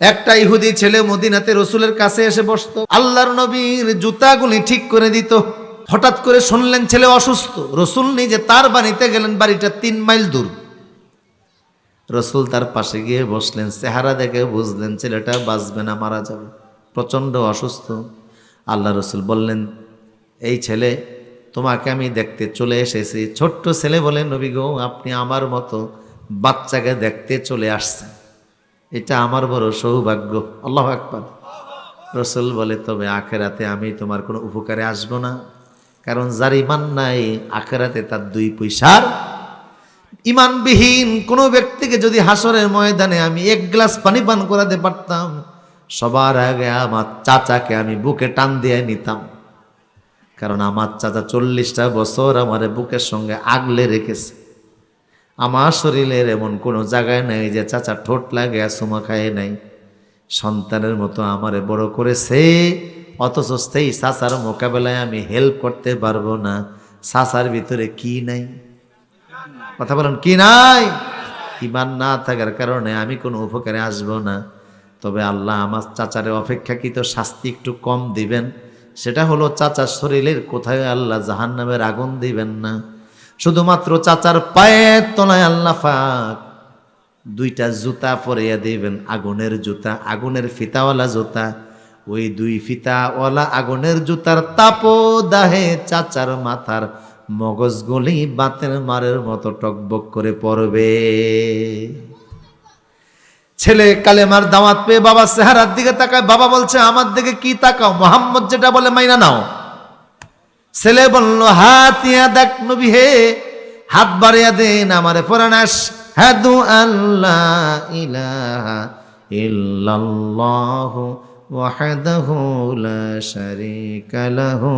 একটা ইহুদি ছেলে মদিনাতে রসুলের কাছে এসে বসতো। আল্লাহর নবীর জুতাগুলি ঠিক করে দিত। হঠাৎ করে শুনলেন ছেলে অসুস্থ। রসুল নিজে তার বাড়িতে গেলেন, বাড়িটা তিন মাইল দূর। রসুল তার পাশে গিয়ে বসলেন। চেহারা দেখে বুঝলেন ছেলেটা বাঁচবে না, মারা যাবে। প্রচণ্ড অসুস্থ। আল্লাহ রসুল বললেন, এই ছেলে, তোমাকে আমি দেখতে চলে এসেছি। ছোট্ট ছেলে বলে, নবী গো, আপনি আমার মতো বাচ্চাকে দেখতে চলে আসছেন। এটা আমার বড় সৌভাগ্য। আল্লাহ আকবার। রসুল বলে, তবে আখেরাতে আমি তোমার কোনো উপকারে আসব না। কারণ যার ইমান নাই, আখেরাতে তার দুই পয়সার ইমানবিহীন কোনো ব্যক্তিকে যদি হাসরের ময়দানে আমি এক গ্লাস পানি পান করাতে পারতাম, সবার আগে আমার চাচাকে আমি বুকে টান দিয়ে নিতাম। কারণ আমার চাচা চল্লিশটা বছর আমার বুকের সঙ্গে আগলে রেখেছে। আমার শরীরের এমন কোনো জায়গায় নেই যে চাচা ঠোঁট লাগে সুমা খায় নাই। সন্তানের মতো আমারে বড় করেছে, অথচ সেই চাচার মোকাবেলায় আমি হেল্প করতে পারব না। চাচার ভিতরে কি নাই? কথা বলেন, কি নাই? ইমান না থাকার কারণে আমি কোনো উপকারে আসব না। তবে আল্লাহ আমার চাচারে অপেক্ষাকৃত শাস্তি একটু কম দিবেন। সেটা হলো চাচার শরীরের কোথায় আল্লাহ জাহান নামের আগুন দিবেন না। শুধুমাত্র চাচার পায়ের তলায় আল্লাহ ফাক দুইটা জুতা পরিয়া দিবেন, আগুনের জুতা, আগুনের ফিতাওয়ালা জুতা। ওই দুই ফিতাওয়ালা আগুনের জুতার তাপো দাহে চাচার মাথার মগজগুলি বাতের মারের মতো টকবক করে পড়বে। ছেলে কালেমার দাওয়াত পেয়ে বাবা চেহারার দিকে তাকায়, বাবা বলছে, আমার দিকে কি তাকাও? মোহাম্মদ যেটা বলে মাইনা নাও। ছেলে বলল, হাত ইয়া দেখ নবী হে, হাত বাড়িয়া দেন আমারে পরানাস হাদু আল্লাহ ইলাহা ইল্লাল্লাহু ওয়াহদাহু লা শারীকা লাহু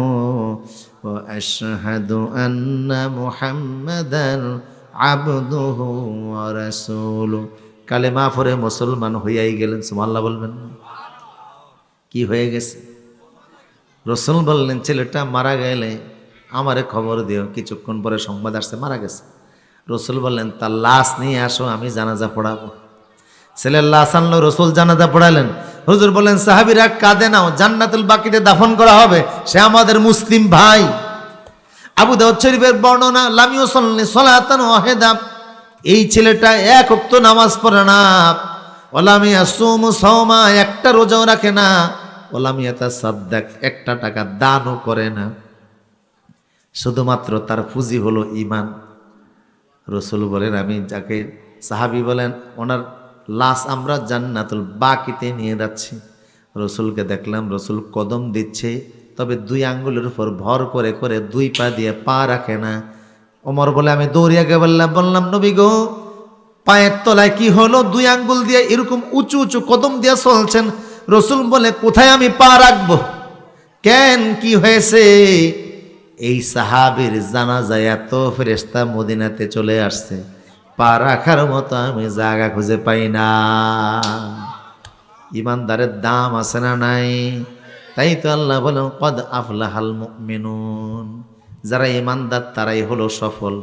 ওয়া আশহাদু আন্না মুহাম্মাদান আবদুহু ওয়া রাসূলুহু। কালেমা পড়ে মুসলমান হইয়াই গেলেন, সুবহানাল্লাহ বলবেন? কি হয়ে গেছে? রসুল বললেন, ছেলেটা মারা গেলে আমারে খবর দিও। কিছুক্ষণ পরে সংবাদ আসছে, মারা গেছে। রসুল বললেন, তার লাশ নিয়ে আসো, আমি জানাজা পড়াবো। ছেলের লাশ আনলো, রসুল জানাজা পড়ালেন। হুজুর বললেন, সাহাবিরা কাঁদে নাও জান্নাতুল বাকিতে দাফন করা হবে, সে আমাদের মুসলিম ভাই। আবু দাউদ শরীফের বর্ণনা লামিও সল্লি সলাতান ওয়াহেদা। এই ছেলেটা এক উক্ত নামাজ পড়ে না। ওলামিয়া সুম সৌমা একটা রোজাও রাখে না। ওলামিয়া তা সাদ্দাক একটা টাকা দানও করে না। শুধুমাত্র তার পুঁজি হলো ইমান রসুল বলেন, আমি যাকে, সাহাবি বলেন, ওনার লাশ আমরা জান্নাতুল বাকিতে নিয়ে যাচ্ছি। রসুলকে দেখলাম, রসুল কদম দিচ্ছে, তবে দুই আঙ্গুলের উপর ভর করে করে দুই পা দিয়ে পা রাখে না। ওমর বলে, আমি দৌড়িয়া গে বললাম বললাম, নবী গো, পায়ের তলায় কি হলো? দুই আঙ্গুল দিয়ে এরকম উঁচু উঁচু কদম দিয়ে চলছেন। রসুল বলে, কোথায় আমি পা রাখব? কেন? কি হয়েছে? এই সাহাবির জানা যায় এত ফেরেস্তা মদিনাতে চলে আসছে। পা রাখার মতো আমি জায়গা খুঁজে পাই না। ইমানদারের দাম আছে না নাই? তাই তো আল্লাহ বলেন, কদ আফলাহাল মুমিনুন। যারা ইমানদার, তারাই হলো সফল।